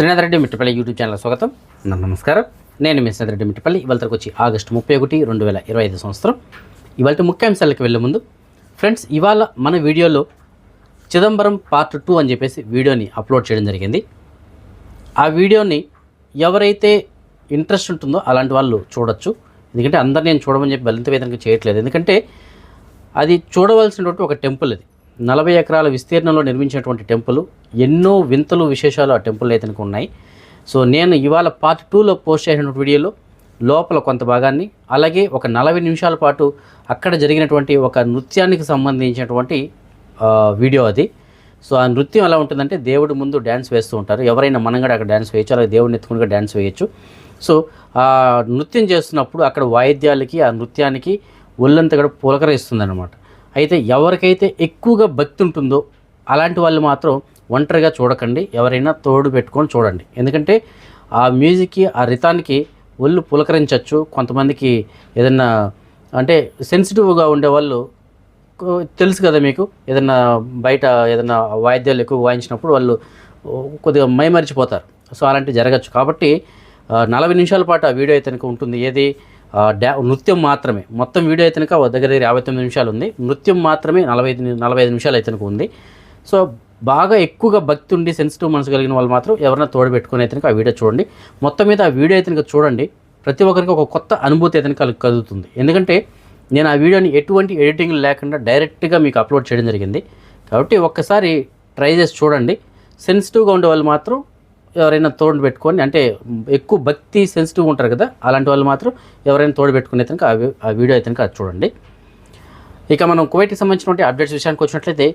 Srinath Reddy Mittapalli YouTube channel స్వాగతం. నమస్కారం. నేను మీ శ్రీనాథ్ రెడ్డి మిట్టపల్లి. ఇవాళకి వచ్చి ఆగస్టు ముప్పై ఒకటి రెండు వేల ఇరవై ఐదు సంవత్సరం. ఇవాళ ముఖ్యాంశాలకు వెళ్ళే ముందు ఫ్రెండ్స్ ఇవాళ మన వీడియోలో చిదంబరం పార్ట్ టూ అని చెప్పేసి వీడియోని అప్లోడ్ చేయడం జరిగింది. ఆ వీడియోని ఎవరైతే ఇంట్రెస్ట్ ఉంటుందో అలాంటి వాళ్ళు చూడొచ్చు. ఎందుకంటే అందరు నేను చూడమని చెప్పి బలింత వేదనగా చేయట్లేదు. ఎందుకంటే అది చూడవలసినటువంటి ఒక టెంపుల్ అది. నలభై ఎకరాల విస్తీర్ణంలో నిర్మించినటువంటి టెంపుల్ ఎన్నో వింతలు విశేషాలు ఆ టెంపుల్ అయితే ఉన్నాయి. సో నేను ఇవాళ పార్ట్ టూలో పోస్ట్ చేసినటువంటి వీడియోలో లోపల కొంత భాగాన్ని అలాగే ఒక నలభై నిమిషాల పాటు అక్కడ జరిగినటువంటి ఒక నృత్యానికి సంబంధించినటువంటి వీడియో అది. సో ఆ నృత్యం ఎలా ఉంటుందంటే దేవుడి ముందు డ్యాన్స్ వేస్తూ ఉంటారు. ఎవరైనా మనం కూడా అక్కడ డ్యాన్స్ వేయచ్చు అలాగే దేవుడిని ఎత్తుకుని డ్యాన్స్ వేయచ్చు. సో ఆ నృత్యం చేస్తున్నప్పుడు అక్కడ వాయిద్యాలకి ఆ నృత్యానికి ఒళ్ళంతా కూడా పులకరిస్తుంది అనమాట అయితే ఎవరికైతే ఎక్కువగా భక్తి ఉంటుందో అలాంటి వాళ్ళు మాత్రం ఒంటరిగా చూడకండి. ఎవరైనా తోడు పెట్టుకొని చూడండి. ఎందుకంటే ఆ మ్యూజిక్కి ఆ రితానికి ఒళ్ళు పులకరించవచ్చు కొంతమందికి ఏదన్నా అంటే సెన్సిటివ్గా ఉండేవాళ్ళు వాళ్ళు తెలుసు కదా మీకు ఏదన్నా బయట ఏదన్నా వాయిద్యాలు ఎక్కువ వాయించినప్పుడు వాళ్ళు కొద్దిగా మైమరిచిపోతారు. సో అలాంటివి జరగచ్చు. కాబట్టి నలభై నిమిషాల పాటు ఆ వీడియో అయితే ఉంటుంది. ఏది? డ్యా నృత్యం మాత్రమే. మొత్తం వీడియో అయితే కనుక దగ్గర దగ్గర యాభై తొమ్మిది నిమిషాలు ఉంది. నృత్యం మాత్రమే నలభై ఐదు నలభై ఐదు నిమిషాలు అయితే ఉంది. సో బాగా ఎక్కువగా భక్తి ఉండి సెన్సిటివ్ మనసు కలిగిన వాళ్ళు మాత్రం ఎవరైనా తోడబెట్టుకుని అయితే ఆ వీడియో చూడండి. మొత్తం మీద ఆ వీడియో అయితే చూడండి. ప్రతి ఒక్కరికి ఒక కొత్త అనుభూతి అయితే కలుగుతుంది. ఎందుకంటే నేను ఆ వీడియోని ఎటువంటి ఎడిటింగ్ లేకుండా డైరెక్ట్గా మీకు అప్లోడ్ చేయడం జరిగింది. కాబట్టి ఒక్కసారి ట్రై చేసి చూడండి. సెన్సిటివ్గా ఉండే వాళ్ళు మాత్రం ఎవరైనా తోడు పెట్టుకొని అంటే ఎక్కువ భక్తి సెన్సిటివ్ ఉంటారు కదా అలాంటి వాళ్ళు మాత్రం ఎవరైనా తోడు పెట్టుకుని అయితే కనుక ఆ వీడియో అయితే కనుక అది చూడండి. ఇక మనం కువైట్కి సంబంధించినటువంటి అప్డేట్స్ విషయానికి వచ్చినట్లయితే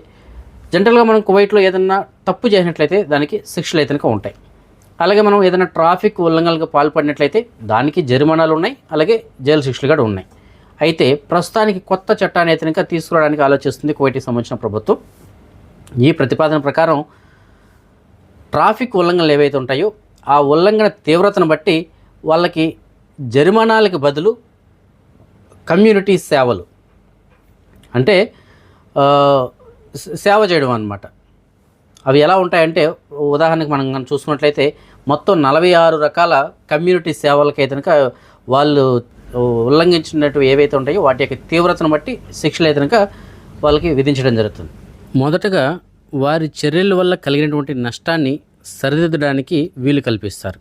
జనరల్గా మనం కువైట్లో ఏదన్నా తప్పు చేసినట్లయితే దానికి శిక్షలు అయితే కనుక ఉంటాయి. అలాగే మనం ఏదైనా ట్రాఫిక్ ఉల్లంఘనలకు పాల్పడినట్లయితే దానికి జరిమానాలు ఉన్నాయి అలాగే జైలు శిక్షలు కూడా ఉన్నాయి. అయితే ప్రస్తుతానికి కొత్త చట్టాన్ని అయితే కనుక తీసుకురావడానికి ఆలోచిస్తుంది కువైట్కి సంబంధించిన ప్రభుత్వం. ఈ ప్రతిపాదన ప్రకారం ట్రాఫిక్ ఉల్లంఘనలు ఏవైతే ఉంటాయో ఆ ఉల్లంఘన తీవ్రతను బట్టి వాళ్ళకి జరిమానాలకు బదులు కమ్యూనిటీ సేవలు. అంటే సేవ చేయడం అన్నమాట. అవి ఎలా ఉంటాయంటే ఉదాహరణకు మనం కనుక చూసుకున్నట్లయితే మొత్తం నలభై ఆరు రకాల కమ్యూనిటీ సేవలకైతే కనుక వాళ్ళు ఉల్లంఘించినట్టు ఏవైతే ఉంటాయో వాటి యొక్క తీవ్రతను బట్టి శిక్షలు అయితే కనుక వాళ్ళకి విధించడం జరుగుతుంది. మొదటగా వారి చర్యల వల్ల కలిగినటువంటి నష్టాన్ని సరిదిద్దడానికి వీలు కల్పిస్తారు.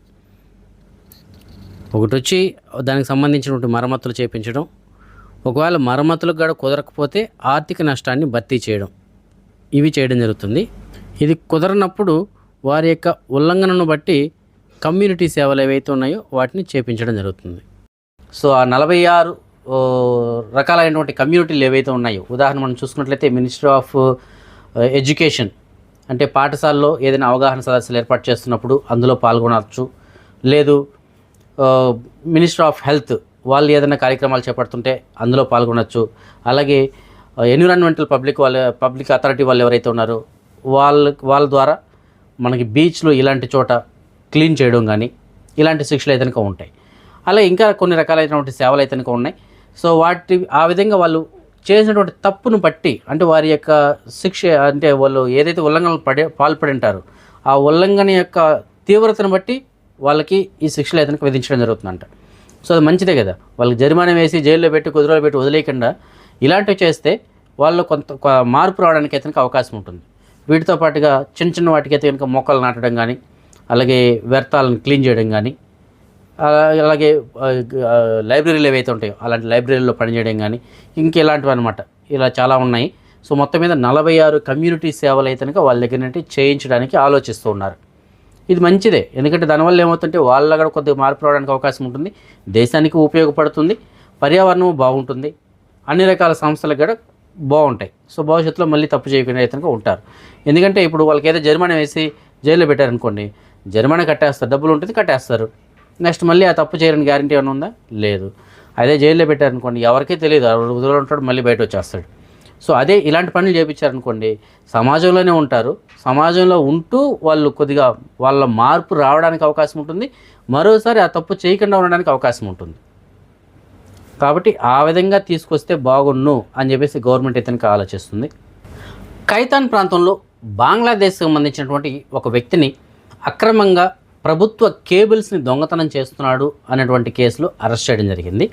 ఒకటి వచ్చి దానికి సంబంధించినటువంటి మరమ్మతులు చేపించడం. ఒకవేళ మరమ్మతులకు కూడా కుదరకపోతే ఆర్థిక నష్టాన్ని భర్తీ చేయడం. ఇవి చేయడం జరుగుతుంది. ఇది కుదరనప్పుడు వారి యొక్క ఉల్లంఘనను బట్టి కమ్యూనిటీ సేవలు ఏవైతే ఉన్నాయో వాటిని చేపించడం జరుగుతుంది. సో ఆ నలభై ఆరు రకాలైనటువంటి కమ్యూనిటీలు ఏవైతే ఉన్నాయో ఉదాహరణ మనం చూసుకున్నట్లయితే మినిస్టర్ ఆఫ్ ఎడ్యుకేషన్. అంటే పాఠశాలలో ఏదైనా అవగాహన సదస్సులు ఏర్పాటు చేస్తున్నప్పుడు అందులో పాల్గొనవచ్చు. లేదు మినిస్టర్ ఆఫ్ హెల్త్ వాళ్ళు ఏదైనా కార్యక్రమాలు చేపడుతుంటే అందులో పాల్గొనవచ్చు. అలాగే ఎన్విరాన్మెంటల్ పబ్లిక్ వాళ్ళ పబ్లిక్ అథారిటీ వాళ్ళు ఎవరైతే ఉన్నారో వాళ్ళ వాళ్ళ ద్వారా మనకి బీచ్లు ఇలాంటి చోట క్లీన్ చేయడం కానీ ఇలాంటి శిక్షలు అయితే ఉంటాయి అలా ఇంకా కొన్ని రకాలైనటువంటి సేవలు అయితే ఉన్నాయి. సో వాటి ఆ విధంగా వాళ్ళు చేసినటువంటి తప్పును బట్టి అంటే వారి యొక్క శిక్ష అంటే వాళ్ళు ఏదైతే ఉల్లంఘనలు పడే పాల్పడి ఉంటారో ఆ ఉల్లంఘన యొక్క తీవ్రతను బట్టి వాళ్ళకి ఈ శిక్షలు అయితే విధించడం జరుగుతుందంట. సో అది మంచిదే కదా. వాళ్ళకి జరిమానా వేసి జైల్లో పెట్టి కుదురులో పెట్టి వదిలేయకుండా ఇలాంటివి చేస్తే వాళ్ళు కొంత మార్పు రావడానికి అయితే అవకాశం ఉంటుంది. వీటితో పాటుగా చిన్న చిన్న వాటికి అయితే కనుక మొక్కలు నాటడం కానీ అలాగే వ్యర్థాలను క్లీన్ చేయడం కానీ అలాగే లైబ్రరీలు ఏవైతే ఉంటాయో అలాంటి లైబ్రరీలో పనిచేయడం కానీ ఇంకెలాంటివి అనమాట ఇలా చాలా ఉన్నాయి. సో మొత్తం మీద నలభై ఆరు కమ్యూనిటీ సేవలు అయితే కనుక వాళ్ళ దగ్గర నుండి చేయించడానికి ఆలోచిస్తూ ఉన్నారు. ఇది మంచిదే. ఎందుకంటే దానివల్ల ఏమవుతుంటే వాళ్ళ కూడా కొద్దిగా మార్పు రావడానికి అవకాశం ఉంటుంది. దేశానికి ఉపయోగపడుతుంది. పర్యావరణం బాగుంటుంది. అన్ని రకాల సంస్థలకు కూడా బాగుంటాయి. సో భవిష్యత్తులో మళ్ళీ తప్పు చేయకుండా అయితే ఉంటారు. ఎందుకంటే ఇప్పుడు వాళ్ళకి ఏదో జరిమానా వేసి జైల్లో పెట్టారనుకోండి జరిమానా కట్టేస్తారు. డబ్బులు ఉంటుంది కట్టేస్తారు. నెక్స్ట్ మళ్ళీ ఆ తప్పు చేయడానికి గ్యారంటీ ఏమైనా ఉందా? లేదు. అదే జైల్లో పెట్టారనుకోండి ఎవరికీ తెలియదు. వదిలి ఉంటాడు మళ్ళీ బయట వచ్చేస్తాడు. సో అదే ఇలాంటి పనులు చేయించారనుకోండి సమాజంలోనే ఉంటారు. సమాజంలో ఉంటూ వాళ్ళు కొద్దిగా వాళ్ళ మార్పు రావడానికి అవకాశం ఉంటుంది. మరోసారి ఆ తప్పు చేయకుండా ఉండడానికి అవకాశం ఉంటుంది. కాబట్టి ఆ విధంగా తీసుకొస్తే బాగుండు అని చెప్పేసి గవర్నమెంట్ ఇతనికి ఆలోచిస్తుంది. ఖైతాన్ ప్రాంతంలో బంగ్లాదేశ్ సంబంధించినటువంటి ఒక వ్యక్తిని అక్రమంగా ప్రభుత్వ కేబుల్స్ని దొంగతనం చేస్తున్నాడు అనేటువంటి కేసులో అరెస్ట్ చేయడం జరిగింది.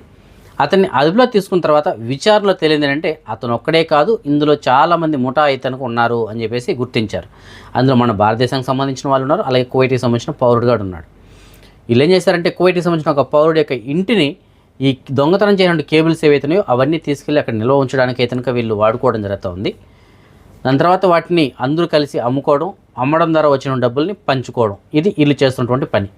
అతన్ని అదుపులో తీసుకున్న తర్వాత విచారణలో తేలింది ఏంటంటే అతను ఒక్కడే కాదు ఇందులో చాలామంది ముఠా ఇతనికి ఉన్నారు అని చెప్పేసి గుర్తించారు. అందులో మన భారతదేశానికి సంబంధించిన వాళ్ళు ఉన్నారు అలాగే కువైట్కి సంబంధించిన పౌరుడు కూడా ఉన్నాడు. వీళ్ళు ఏం చేశారంటే కువైట్కి సంబంధించిన ఒక పౌరుడు యొక్క ఇంటిని ఈ దొంగతనం చేయడానికి కేబుల్స్ ఏవైతున్నాయో అవన్నీ తీసుకెళ్ళి అక్కడ నిల్వ ఉంచడానికి అయితే వీళ్ళు వాడుకోవడం జరుగుతూ ఉంది దాని తర్వాత వాటిని అందరూ కలిసి అమ్ముకోవడం అమ్మడం ద్వారా వచ్చిన డబ్బుల్ని పంచుకోవడం. ఇది వీళ్ళు చేస్తున్నటువంటి పని.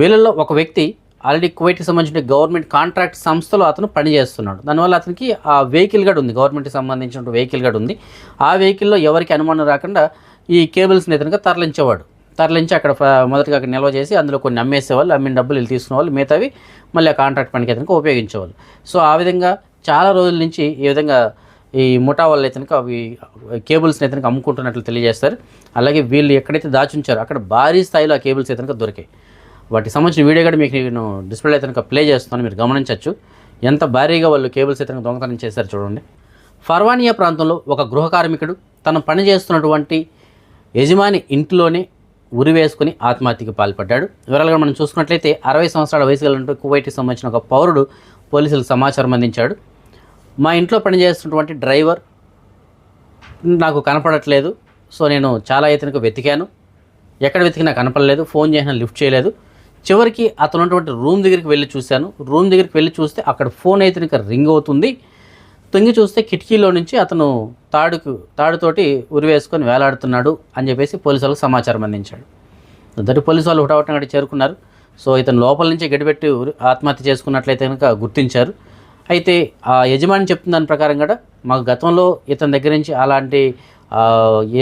వీళ్ళల్లో ఒక వ్యక్తి ఆల్రెడీ కువైట్కి సంబంధించిన గవర్నమెంట్ కాంట్రాక్ట్ సంస్థలో అతను పని చేస్తున్నాడు దానివల్ల అతనికి ఆ వెహికల్ గడ్ ఉంది. గవర్నమెంట్కి సంబంధించిన వెహికల్ గడ్ ఉంది. ఆ వెహికల్లో ఎవరికి అనుమానం రాకుండా ఈ కేబుల్స్ని ఇతనుగా తరలించేవాడు. తరలించి అక్కడ మొదటిగా అక్కడ నిల్వ చేసి అందులో కొన్ని అమ్మేసేవాళ్ళు. అమ్మిన డబ్బులు వీళ్ళు తీసుకునే వాళ్ళు మిగతావి మళ్ళీ ఆ కాంట్రాక్ట్ పనికి ఇతనికి ఉపయోగించేవాళ్ళు. సో ఆ విధంగా చాలా రోజుల నుంచి ఈ విధంగా ఈ ముఠా వాళ్ళు అయితే అవి కేబుల్స్ని అయితే అమ్ముకుంటున్నట్లు తెలియజేస్తారు. అలాగే వీళ్ళు ఎక్కడైతే దాచుంచారో అక్కడ భారీ స్థాయిలో ఆ కేబుల్స్ అయితే దొరికాయి. వాటికి సంబంధించిన వీడియో కూడా మీకు నేను డిస్ప్లే అయితే ప్లే చేస్తున్నాను మీరు గమనించవచ్చు. ఎంత భారీగా వాళ్ళు కేబుల్స్ అయితే దొంగతనం చేశారు చూడండి. ఫర్వానియా ప్రాంతంలో ఒక గృహ కార్మికుడు తను పనిచేస్తున్నటువంటి యజమాని ఇంట్లోనే ఉరి వేసుకుని ఆత్మహత్యకు పాల్పడ్డాడు. వివరాలుగా మనం చూసుకున్నట్లయితే అరవై సంవత్సరాల వయసు గల కువైట్కి సంబంధించిన ఒక పౌరుడు పోలీసులకు సమాచారం అందించాడు. మా ఇంట్లో పనిచేస్తున్నటువంటి డ్రైవర్ నాకు కనపడట్లేదు. సో నేను చాలా ఇతనికి వెతికాను. ఎక్కడ వెతికినా కనపడలేదు. ఫోన్ చేసినా లిఫ్ట్ చేయలేదు. చివరికి అతను ఉన్నటువంటి రూమ్ దగ్గరికి వెళ్ళి చూశాను. రూమ్ దగ్గరికి వెళ్ళి చూస్తే అక్కడ ఫోన్ అయితే ఇంకా రింగ్ అవుతుంది. తొంగి చూస్తే కిటికీలో నుంచి అతను తాడుకు తాడుతోటి ఉరివేసుకొని వేలాడుతున్నాడు అని చెప్పేసి పోలీసు వాళ్ళకి సమాచారం అందించాడు. ఇద్దరు పోలీసు వాళ్ళు హుటాహుటిన చేరుకున్నారు. సో ఇతను లోపల నుంచి గడిపెట్టి ఉరి- ఆత్మహత్య చేసుకున్నట్లయితే కనుక గుర్తించారు. అయితే ఆ యజమాని చెప్తున్న దాని ప్రకారం కూడా మాకు గతంలో ఇతని దగ్గర నుంచి అలాంటి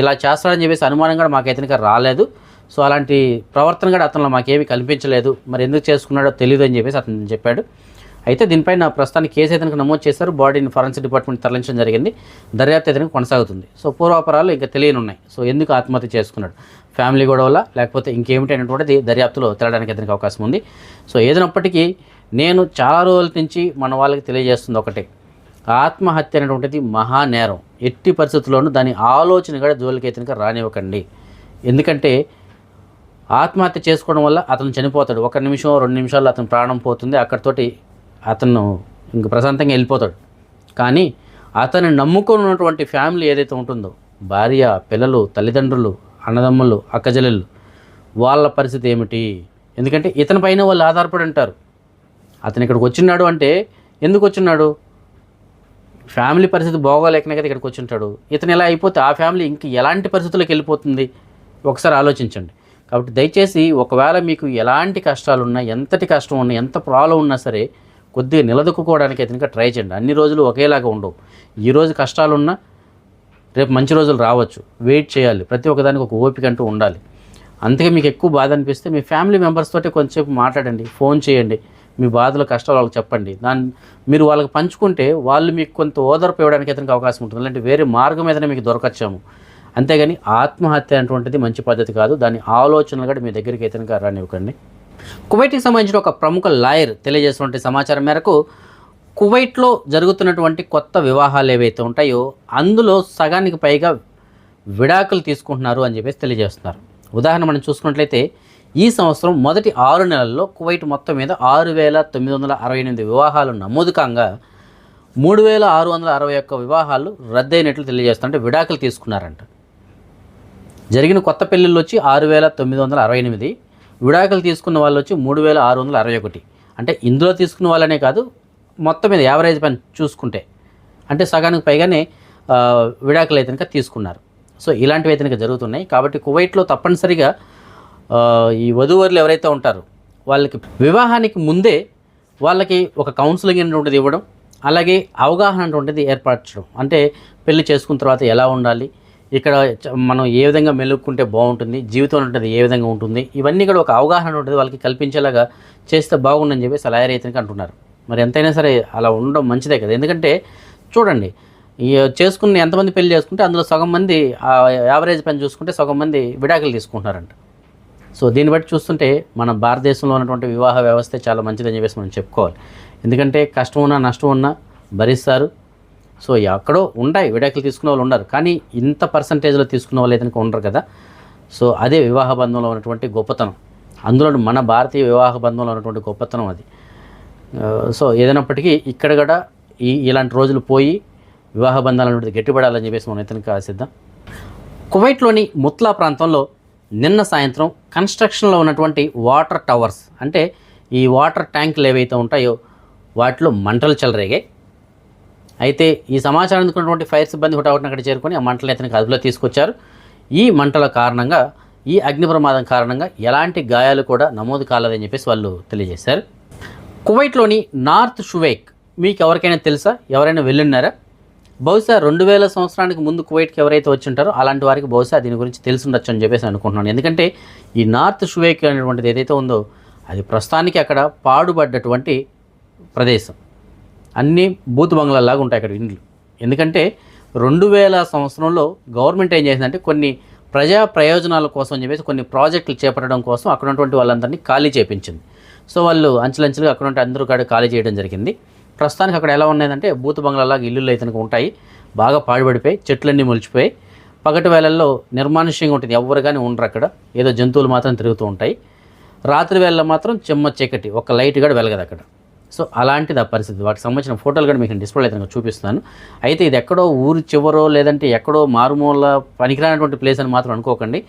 ఇలా చేస్తాడని చెప్పేసి అనుమానం కూడా మాకు ఇతనికి రాలేదు. సో అలాంటి ప్రవర్తన కూడా అతనిలో మాకేమీ కల్పించలేదు. మరి ఎందుకు చేసుకున్నాడో తెలియదు అని చెప్పేసి అతను చెప్పాడు. అయితే దీనిపైన ప్రస్తుతానికి కేసు అయితే నమోదు చేశారు. బాడీని ఫారెన్సిక్ డిపార్ట్మెంట్ తరలించడం జరిగింది. దర్యాప్తు అయితే కొనసాగుతుంది. సో పూర్వాపరాలు ఇంకా తెలియని ఉన్నాయి సో ఎందుకు ఆత్మహత్య చేసుకున్నాడు? ఫ్యామిలీ గొడవల లేకపోతే ఇంకేమిటి అనేటువంటిది దర్యాప్తులో తేలడానికి అతనికి అవకాశం ఉంది. సో ఏదైనప్పటికీ నేను చాలా రోజుల నుంచి మన వాళ్ళకి తెలియజేస్తుంది ఒకటే. ఆత్మహత్య అనేటువంటిది మహానేరం ఎట్టి పరిస్థితుల్లోనూ దాని ఆలోచన కూడా జోలికి రానివ్వకండి. ఎందుకంటే ఆత్మహత్య చేసుకోవడం వల్ల అతను చనిపోతాడు. ఒక నిమిషం రెండు నిమిషాల్లో అతను ప్రాణం పోతుంది. అక్కడితోటి అతను ఇంక ప్రశాంతంగా వెళ్ళిపోతాడు. కానీ అతను నమ్ముకొని ఉన్నటువంటి ఫ్యామిలీ ఏదైతే ఉంటుందో భార్య పిల్లలు తల్లిదండ్రులు అన్నదమ్ములు అక్కజల్లు వాళ్ళ పరిస్థితి ఏమిటి? ఎందుకంటే ఇతని పైన వాళ్ళు ఆధారపడి ఉంటారు. అతను ఇక్కడికి వచ్చినాడు అంటే ఎందుకు వచ్చినాడు ఫ్యామిలీ పరిస్థితి బాగోలేకనే కదా ఇక్కడికి వచ్చి ఉంటాడు ఇతను ఇలా అయిపోతే ఆ ఫ్యామిలీ ఇంక ఎలాంటి పరిస్థితుల్లోకి వెళ్ళిపోతుంది? ఒకసారి ఆలోచించండి. కాబట్టి దయచేసి ఒకవేళ మీకు ఎలాంటి కష్టాలు ఉన్నా ఎంతటి కష్టం ఉన్నా ఎంత ప్రాబ్లం ఉన్నా సరే కొద్దిగా నిలదొక్కుకోవడానికి అయితే ట్రై చేయండి. అన్ని రోజులు ఒకేలాగా ఉండవు. ఈ రోజు కష్టాలున్నా రేపు మంచి రోజులు రావచ్చు. వెయిట్ చేయాలి. ప్రతి ఒక్కదానికి ఒక ఓపిక అంటూ ఉండాలి. అందుకే మీకు ఎక్కువ బాధ అనిపిస్తే మీ ఫ్యామిలీ మెంబర్స్ తోటి కొంచెంసేపు మాట్లాడండి. ఫోన్ చేయండి. మీ బాధలు కష్టాలు వాళ్ళకి చెప్పండి. దాన్ని మీరు వాళ్ళకి పంచుకుంటే వాళ్ళు మీకు కొంత ఓదార్పు ఇవ్వడానికి అతనికి అవకాశం ఉంటుంది. అంటే వేరే మార్గం ఏదైనా మీకు దొరకచ్చాము. అంతేగాని ఆత్మహత్య అటువంటిది మంచి పద్ధతి కాదు. దాని ఆలోచనలు కూడా మీ దగ్గరికి అయితే రానివ్వకండి. కువైట్కి సంబంధించిన ఒక ప్రముఖ లాయర్ తెలియజేసినటువంటి సమాచారం మేరకు కువైట్లో జరుగుతున్నటువంటి కొత్త వివాహాలు ఏవైతే ఉంటాయో అందులో సగానికి పైగా విడాకులు తీసుకుంటున్నారు అని చెప్పేసి తెలియజేస్తున్నారు. ఉదాహరణ మనం చూసుకున్నట్లయితే ఈ సంవత్సరం మొదటి ఆరు నెలల్లో కువైట్ మొత్తం మీద ఆరు వేల తొమ్మిది వందల అరవై ఎనిమిది వివాహాలు నమోదు కాగా మూడు వేల ఆరు వందల అరవై ఒక్క వివాహాలు రద్దయినట్లు తెలియజేస్తుంటే విడాకులు తీసుకున్నారంట. జరిగిన కొత్త పెళ్ళిళ్ళు వచ్చి ఆరు వేల తొమ్మిది వందల అరవై ఎనిమిది విడాకులు తీసుకున్న వాళ్ళు వచ్చి మూడు వేల ఆరు వందల అరవై ఒకటి. అంటే ఇందులో తీసుకున్న వాళ్ళనే కాదు మొత్తం మీద యావరేజ్ పని చూసుకుంటే. అంటే సగానికి పైగానే విడాకులు అయితే కనుక తీసుకున్నారు. సో ఇలాంటివి అయితే కనుక జరుగుతున్నాయి. కాబట్టి కువైట్లో తప్పనిసరిగా ఈ వధూవరులు ఎవరైతే ఉంటారో వాళ్ళకి వివాహానికి ముందే వాళ్ళకి ఒక కౌన్సిలింగ్ అనేటువంటిది ఇవ్వడం అలాగే అవగాహన అటువంటిది ఏర్పరచడం. అంటే పెళ్ళి చేసుకున్న తర్వాత ఎలా ఉండాలి ఇక్కడ మనం ఏ విధంగా మెలుక్కుంటే బాగుంటుంది జీవితం ఉంటుంది ఏ విధంగా ఉంటుంది ఇవన్నీ కూడా ఒక అవగాహన ఉంటుంది వాళ్ళకి కల్పించేలాగా చేస్తే బాగుండని చెప్పేసి అలా రైతునికి అంటున్నారు. మరి ఎంతైనా సరే అలా ఉండడం మంచిదే కదా. ఎందుకంటే చూడండి ఈ చేసుకున్న ఎంతమంది పెళ్ళి చేసుకుంటే అందులో సగం మంది ఆ యావరేజ్ పని చూసుకుంటే సగం మంది విడాకులు తీసుకుంటున్నారంట. సో దీన్ని బట్టి చూస్తుంటే మన భారతదేశంలో ఉన్నటువంటి వివాహ వ్యవస్థ చాలా మంచిదని చెప్పేసి మనం చెప్పుకోవాలి. ఎందుకంటే కష్టం ఉన్నా నష్టం ఉన్నా భరిస్తారు. సో ఎక్కడో ఉంటాయి విడాకులు తీసుకునే వాళ్ళు ఉండరు కానీ ఇంత పర్సంటేజ్లో తీసుకునే వాళ్ళు అయితే ఉండరు కదా. సో అదే వివాహ బంధంలో ఉన్నటువంటి గొప్పతనం. అందులో మన భారతీయ వివాహ బంధంలో ఉన్నటువంటి గొప్పతనం అది. సో ఏదైనప్పటికీ ఇక్కడ కూడా ఈ ఇలాంటి రోజులు పోయి వివాహ బంధాలు అనేటువంటి గట్టిపడాలని చెప్పేసి మనం ఇతనికి ఆశిద్దాం. కువైట్లోని ముత్లా ప్రాంతంలో నిన్న సాయంత్రం కన్స్ట్రక్షన్లో ఉన్నటువంటి వాటర్ టవర్స్ అంటే ఈ వాటర్ ట్యాంకులు ఏవైతే ఉంటాయో వాటిలో మంటలు చెలరేగాయి. అయితే ఈ సమాచారం అందుకున్నటువంటి ఫైర్ సిబ్బంది హుటాహుటిన అక్కడ చేరుకొని ఆ మంటలు ఇతనికి అదుపులో తీసుకొచ్చారు. ఈ మంటల కారణంగా ఈ అగ్ని ప్రమాదం కారణంగా ఎలాంటి గాయాలు కూడా నమోదు కాలేదని చెప్పేసి వాళ్ళు తెలియజేశారు. కువైట్లోని నార్త్ షువేక్ మీకు ఎవరికైనా తెలుసా? ఎవరైనా వెళ్ళున్నారా? బహుశా రెండు వేల సంవత్సరానికి ముందు కువైట్కి ఎవరైతే వచ్చి ఉంటారో అలాంటి వారికి బహుశా దీని గురించి తెలిసి ఉండొచ్చు అని చెప్పేసి అనుకుంటున్నాను. ఎందుకంటే ఈ నార్త్ షువేక్ అనేటువంటిది ఏదైతే ఉందో అది ప్రస్తుతానికి అక్కడ పాడుబడ్డటువంటి ప్రదేశం. అన్నీ బూత్ బంగ్లాలాగా ఉంటాయి అక్కడ ఇండ్లు. ఎందుకంటే రెండు వేల సంవత్సరంలో గవర్నమెంట్ ఏం చేసిందంటే కొన్ని ప్రజా ప్రయోజనాల కోసం అని చెప్పేసి కొన్ని ప్రాజెక్టులు చేపట్టడం కోసం అక్కడ ఉన్నటువంటి వాళ్ళందరినీ ఖాళీ చేపించింది. సో వాళ్ళు అంచెలంచెలుగా అక్కడ ఉంటే అందరూ కాడ ఖాళీ చేయడం జరిగింది. ప్రస్తుతానికి అక్కడ ఎలా ఉన్నాయంటే భూత బంగ్లాలాగా ఇల్లులు అయితే ఉంటాయి. బాగా పాడుపడిపోయి చెట్లన్నీ మొలిచిపోయి పగటి వేళల్లో నిర్మానుష్యంగా ఉంటుంది. ఎవరు కానీ ఉండరు అక్కడ. ఏదో జంతువులు మాత్రం తిరుగుతూ ఉంటాయి. రాత్రి వేళ మాత్రం చెమ్మ చీకటి ఒక లైట్ కూడా వెలగదు అక్కడ. సో అలాంటిది ఆ పరిస్థితి. వాటికి సంబంధించిన ఫోటోలు కూడా మీకు డిస్ప్లే అయితే చూపిస్తాను అయితే ఇది ఎక్కడో ఊరు చివరో లేదంటే ఎక్కడో మారుమూల పనికిరానటువంటి ప్లేస్ అని మాత్రం అనుకోకండి.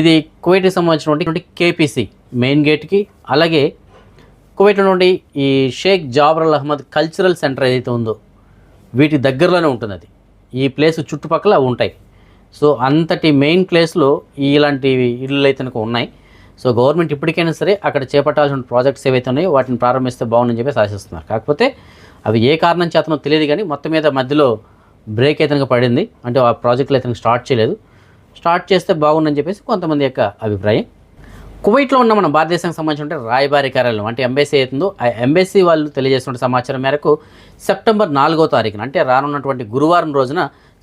ఇది కువైట్కి సంబంధించినటువంటి కేపీసీ మెయిన్ గేట్కి అలాగే కువైట్ నుండి ఈ Sheikh Jaber Ahmad cultural centre ఏదైతే ఉందో వీటి దగ్గరలోనే ఉంటుంది అది. ఈ ప్లేస్ చుట్టుపక్కల ఉంటాయి. సో అంతటి మెయిన్ ప్లేస్లో ఇలాంటి ఇళ్ళు అయితే ఉన్నాయి. సో గవర్నమెంట్ ఇప్పటికైనా సరే అక్కడ చేపట్టాల్సిన ప్రాజెక్ట్స్ ఏవైతే ఉన్నాయో వాటిని ప్రారంభిస్తే బాగుందని చెప్పేసి ఆశిస్తున్నారు. కాకపోతే అవి ఏ కారణం చేతనో తెలియదు కానీ మొత్తం మీద మధ్యలో బ్రేక్ అయితే పడింది. అంటే ఆ ప్రాజెక్టులు అయితే స్టార్ట్ చేయలేదు. స్టార్ట్ చేస్తే బాగుందని చెప్పేసి కొంతమంది యొక్క అభిప్రాయం. కువైట్లో ఉన్న మన భారతదేశానికి సంబంధించిన రాయబారి కార్యాలయం అంటే ఎంబెసీ అవుతుందో ఆ ఎంబెసీ వాళ్ళు తెలియజేస్తున్న సమాచారం మేరకు సెప్టెంబర్ నాలుగో తారీఖున అంటే రానున్నటువంటి గురువారం రోజున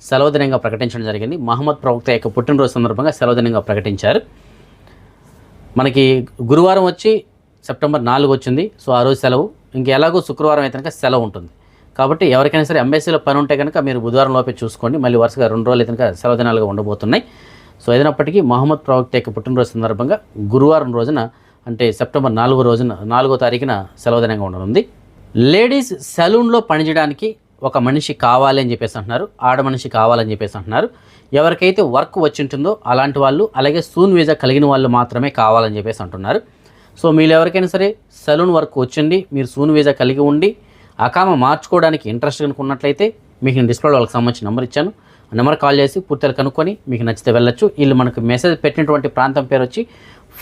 సెలవు దినంగా ప్రకటించడం జరిగింది. మహమ్మద్ ప్రవక్త యొక్క పుట్టినరోజు సందర్భంగా సెలవు దినంగా ప్రకటించారు. మనకి గురువారం వచ్చి సెప్టెంబర్ నాలుగు వచ్చింది. సో ఆ రోజు సెలవు. ఇంక ఎలాగో శుక్రవారం అయితే కనుక సెలవు ఉంటుంది. కాబట్టి ఎవరికైనా సరే ఎంబెసీలో పని ఉంటే కనుక మీరు బుధవారం లోపే చూసుకోండి. మళ్ళీ వరుసగా రెండు రోజులు అయితే కనుక సెలవు దినాలుగా ఉండబోతున్నాయి. సో ఏదైనప్పటికీ మహమ్మద్ ప్రవక్త యొక్క పుట్టినరోజు సందర్భంగా గురువారం రోజున అంటే సెప్టెంబర్ నాలుగో రోజున నాలుగో తారీఖున సెలవు దినంగా ఉండనుంది. లేడీస్ సెలూన్లో పనిచేయడానికి ఒక మనిషి కావాలి అని చెప్పేసి అంటున్నారు. ఆడ మనిషి కావాలని చెప్పేసి అంటున్నారు. ఎవరికైతే వర్క్ వచ్చి ఉంటుందో అలాంటి వాళ్ళు అలాగే సూన్ వీజా కలిగిన వాళ్ళు మాత్రమే కావాలని చెప్పేసి అంటున్నారు. సో మీరు ఎవరికైనా సరే సెలూన్ వర్క్ వచ్చింది మీరు సూన్ వీజా కలిగి ఉండి అకామ మార్చుకోవడానికి ఇంట్రెస్ట్ కనుకున్నట్లయితే మీకు నేను డిస్ప్లేలో వాళ్ళకి సంబంధించిన నెంబర్ ఇచ్చాను. నెంబర్ కాల్ చేసి పూర్తిగా కనుక్కొని మీకు నచ్చితే వెళ్ళొచ్చు. వీళ్ళు మనకు మెసేజ్ పెట్టినటువంటి ప్రాంతం పేరు వచ్చి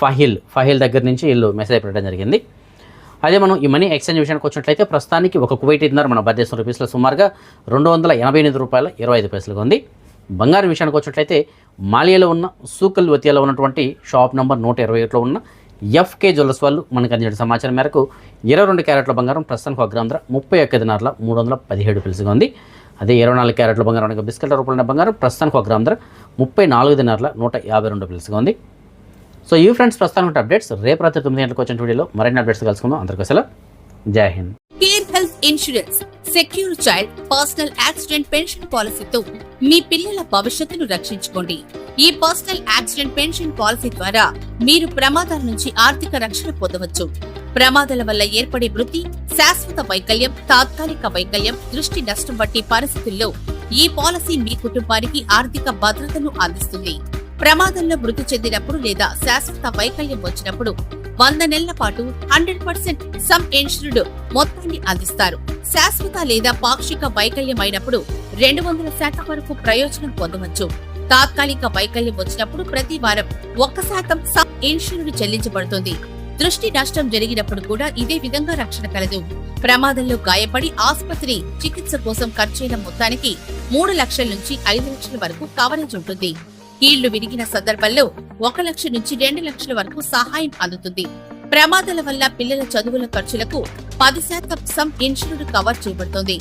ఫహిల్. ఫహిల్ దగ్గర నుంచి వీళ్ళు మెసేజ్ పెట్టడం జరిగింది. అదే మనం ఈ మనీ ఎక్స్చేంజ్ విషయానికి వచ్చినట్లయితే ప్రస్తుతానికి ఒక కువైట్ ఇద్దరు మన భారతదేశం రూపీస్లో సుమారుగా రెండు వందల ఎనభై ఎనిమిది రూపాయల ఇరవై ఐదు పైసలుగా ఉంది. బంగారం విషయానికి వచ్చినట్లయితే మాలియాలో ఉన్న సూకల్ వతియాలో ఉన్నటువంటి షాప్ నెంబర్ నూట ఇరవై ఒకటిలో ఉన్న ఎఫ్కే జ్యువెలర్స్ వాళ్ళు మనకు అందించిన సమాచారం మేరకు ఇరవై రెండు క్యారెట్ల బంగారం ప్రస్తుతానికి ఒక గ్రామ ముప్పై ఒక్క దినార్ల మూడు వందల పదిహేడు పిలుసుగా ఉంది. అదే ఇరవై నాలుగు క్యారెట్ల బంగారం అనగా బిస్కెట్ల రూపంలో బంగారం. ప్రస్తుతానికి ఒక గ్రామ ధర ముప్పై నాలుగు దినార్ల నూట యాభై రెండు పిలుసుగా ఉంది. సో ఈ ఫ్రెండ్స్ ప్రస్తుతానికి అప్డేట్స్ రేపు రాత్రి తొమ్మిది గంటలకు వచ్చిన వీడియోలో మరిన్ని అప్డేట్స్ కలుసుకుందాం. అందరికీ అసలు Jai Hind. Care health insurance secure child personal accident pension పాలసీతో మీ పిల్లల భవిష్యత్తును రక్షించుకోండి. ఈ పర్సనల్ యాక్సిడెంట్ పెన్షన్ పాలసీ ద్వారా మీరు ప్రమాదాల నుంచి ఆర్థిక రక్షణ పొందవచ్చు. ప్రమాదాల వల్ల ఏర్పడే మృతి శాశ్వత వైకల్యం తాత్కాలిక వైకల్యం దృష్టి నష్టం వంటి పరిస్థితుల్లో ఈ పాలసీ మీ కుటుంబానికి ఆర్థిక భద్రతను అందిస్తుంది. ప్రమాదంలో మృతి చెందినప్పుడు లేదా శాశ్వత వైకల్యం వచ్చినప్పుడు వంద నెలల పాటు హండ్రెడ్ పర్సెంట్ సమ్ ఇన్సూర్డ్ మొత్తాన్ని అందిస్తారు. శాశ్వత లేదా పాక్షిక వైకల్యం అయినప్పుడు రెండు వందల శాతం వరకు ప్రయోజనం పొందవచ్చు. తాత్కాలిక వైకల్యం వచ్చినప్పుడు ప్రతి వారం ఒక్క శాతం సమ్ ఇన్సూర్డ్ చెల్లించబడుతుంది. దృష్టి నష్టం జరిగినప్పుడు కూడా ఇదే విధంగా రక్షణ కలదు. ప్రమాదంలో గాయపడి ఆసుపత్రి చికిత్స కోసం ఖర్చైన మొత్తానికి మూడు లక్షల నుంచి ఐదు లక్షల వరకు కవరేజ్ ఉంటుంది. కీళ్ళు విరిగిన సందర్భంలో ఒక లక్ష నుంచి రెండు లక్షల వరకు సహాయం అందుతుంది. ప్రమాదాల వల్ల పిల్లల చదువుల ఖర్చులకు పది శాతం సమ్ ఇన్సూరెన్స్ కవర్ చేయబడుతుంది.